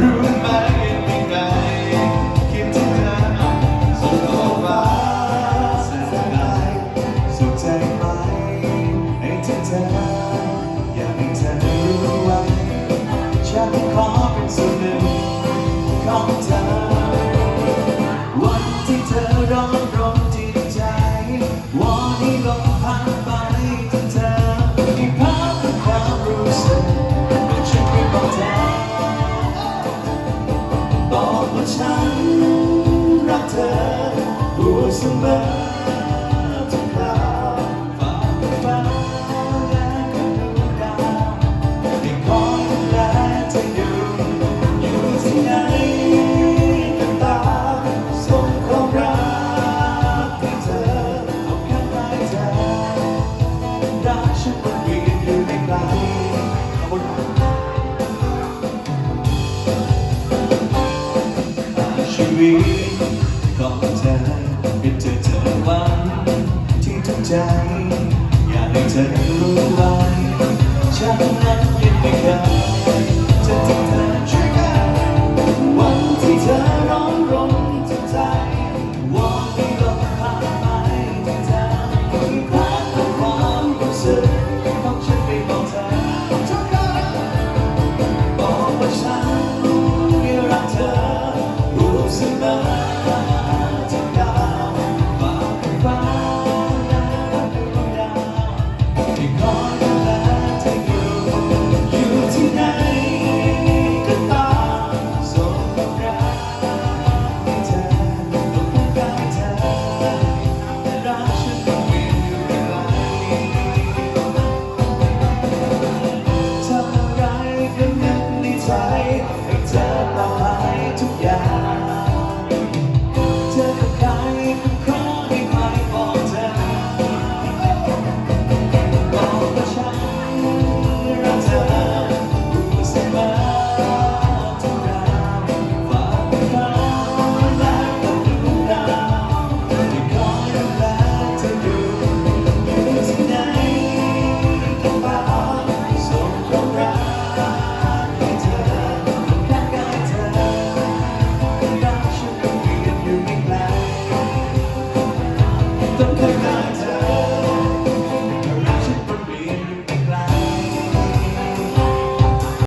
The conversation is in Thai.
รู้ไหมไม่ไกิดถึงเธอส่งข้อคามแไกลสุขใจไหมให้ถึงเธออยากให้เธอรู้ไว้ฉันขอเป็นส่วนหนึ่งของเธอ วันที่เธอร้องร้อง เธอพูดเสมอทุกคราวฝากฟ้าและกับดวงดาวให้คอยดูแลเธออยู่อยู่ที่ไหนก็ตามส่งความรักให้เธอเอาแค่ไหนเธอรักฉันมันเวียนอยู่ในไกลขอบคุณครับชีวิต ของเธอเป็นเธอเธอวันที่ทุกใจ อยากให้เธอรู้ไว้ฉันนั้นยังไม่เคยจะทิ้งเธอ ท